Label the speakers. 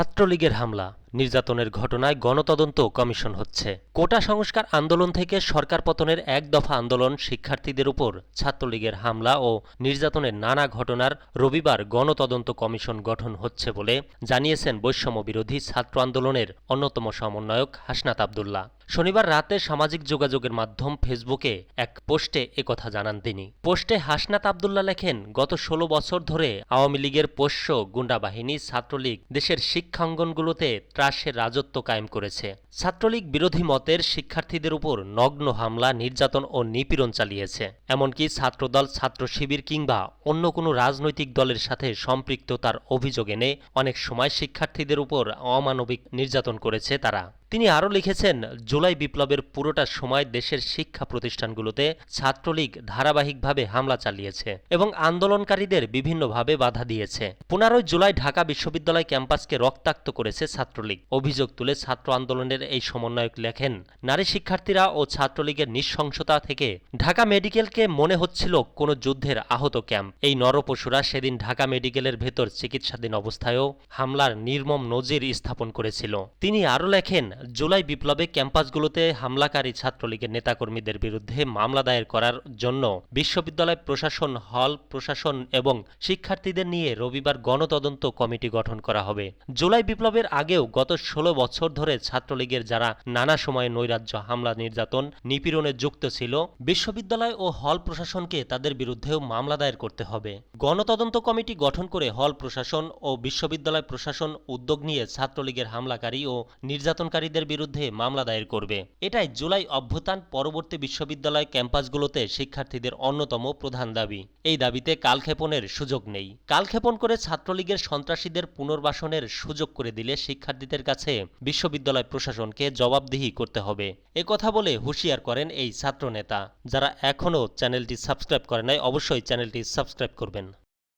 Speaker 1: ছাত্রলীগের হামলা। নির্যাতনের ঘটনায় গণতদন্ত কমিশন হচ্ছে। কোটা সংস্কার আন্দোলন থেকে সরকার পতনের এক দফা আন্দোলন শিক্ষার্থীদের উপর, ছাত্রলীগের হামলা ও নির্যাতনের নানা ঘটনার রবিবার গণতদন্ত কমিশন গঠন হচ্ছে বলে জানিয়েছেন বৈষম্য বিরোধী ছাত্র আন্দোলনের অন্যতম সমন্বয়ক হাসনাত আবদুল্লাহ। শনিবার রাতে সামাজিক যোগাযোগের মাধ্যম ফেসবুকে এক পোস্টে একথা জানান তিনি। পোস্টে হাসনাত আবদুল্লাহ লেখেন, গত ষোলো বছর ধরে আওয়ামী লীগের পোষ্য গুন্ডা বাহিনী ছাত্রলীগ দেশের শিক্ষাঙ্গনগুলোতে ত্রাসের রাজত্ব কায়েম করেছে। ছাত্রলীগ বিরোধী মতের শিক্ষার্থীদের উপর নগ্ন হামলা, নির্যাতন ও নিপীড়ন চালিয়েছে। এমনকি ছাত্রদল, ছাত্র শিবির কিংবা অন্য কোনো রাজনৈতিক দলের সাথে সম্পৃক্ততার অভিযোগ এনে অনেক সময় শিক্ষার্থীদের উপর অমানবিক নির্যাতন করেছে তারা। তিনি আরও লিখেছেন, জুলাই বিপ্লবের পুরোটা সময় দেশের শিক্ষা প্রতিষ্ঠানগুলোতে ছাত্রলীগ ধারাবাহিকভাবে হামলা চালিয়েছে এবং আন্দোলনকারীদের বিভিন্নভাবে বাধা দিয়েছে। পনেরোই জুলাই ঢাকা বিশ্ববিদ্যালয় ক্যাম্পাসকে রক্তাক্ত করেছে ছাত্রলীগ। অভিযোগ তুলে ছাত্র আন্দোলনের এই সমন্বয়ক লেখেন, নারী শিক্ষার্থীরা ও ছাত্রলীগের নৃশংসতা থেকে ঢাকা মেডিকেলকে মনে হচ্ছিল কোনো যুদ্ধের আহত ক্যাম্প। এই নরপশুরা সেদিন ঢাকা মেডিকেলের ভেতর চিকিৎসাধীন অবস্থায়ও হামলার নির্মম নজির স্থাপন করেছিল। তিনি আরও লেখেন জুলাই বিপ্লবে ক্যাম্পাসগুলোতে হামলাকারী ছাত্রলীগের নেতাকর্মীদের বিরুদ্ধে মামলা দায়ের করার জন্য বিশ্ববিদ্যালয় প্রশাসন, হল প্রশাসন এবং শিক্ষার্থীদের নিয়ে রবিবার গণতদন্ত কমিটি গঠন করা হবে। জুলাই বিপ্লবের আগেও গত ষোলো বছর ধরে ছাত্রলীগের যারা নানা সময়ে নৈরাজ্য, হামলা, নির্যাতন, নিপীড়নে যুক্ত ছিল, বিশ্ববিদ্যালয় ও হল প্রশাসনকে তাদের বিরুদ্ধেও মামলা দায়ের করতে হবে। গণতদন্ত কমিটি গঠন করে হল প্রশাসন ও বিশ্ববিদ্যালয় প্রশাসন উদ্যোগ নিয়ে ছাত্রলীগের হামলাকারী ও নির্যাতনকারীদের বিরুদ্ধে মামলা দায়ের করবে। এটাই জুলাই অভ্যুত্থান পরবর্তী বিশ্ববিদ্যালয় ক্যাম্পাসগুলোতে শিক্ষার্থীদের অন্যতম প্রধান দাবি। এই দাবিতে কালক্ষেপণের সুযোগ নেই। কালক্ষেপণ করে ছাত্রলীগের সন্ত্রাসীদের পুনর্বাসনের সুযোগ করে দিলে শিক্ষার্থীদের কাছে বিশ্ববিদ্যালয় প্রশাসনকে জবাবদিহি করতে হবে। কথা বলে হুঁশিয়ার করেন এই ছাত্রনেতা। যারা এখনও চ্যানেলটি সাবস্ক্রাইব করে নাই, অবশ্যই চ্যানেলটি সাবস্ক্রাইব করবেন।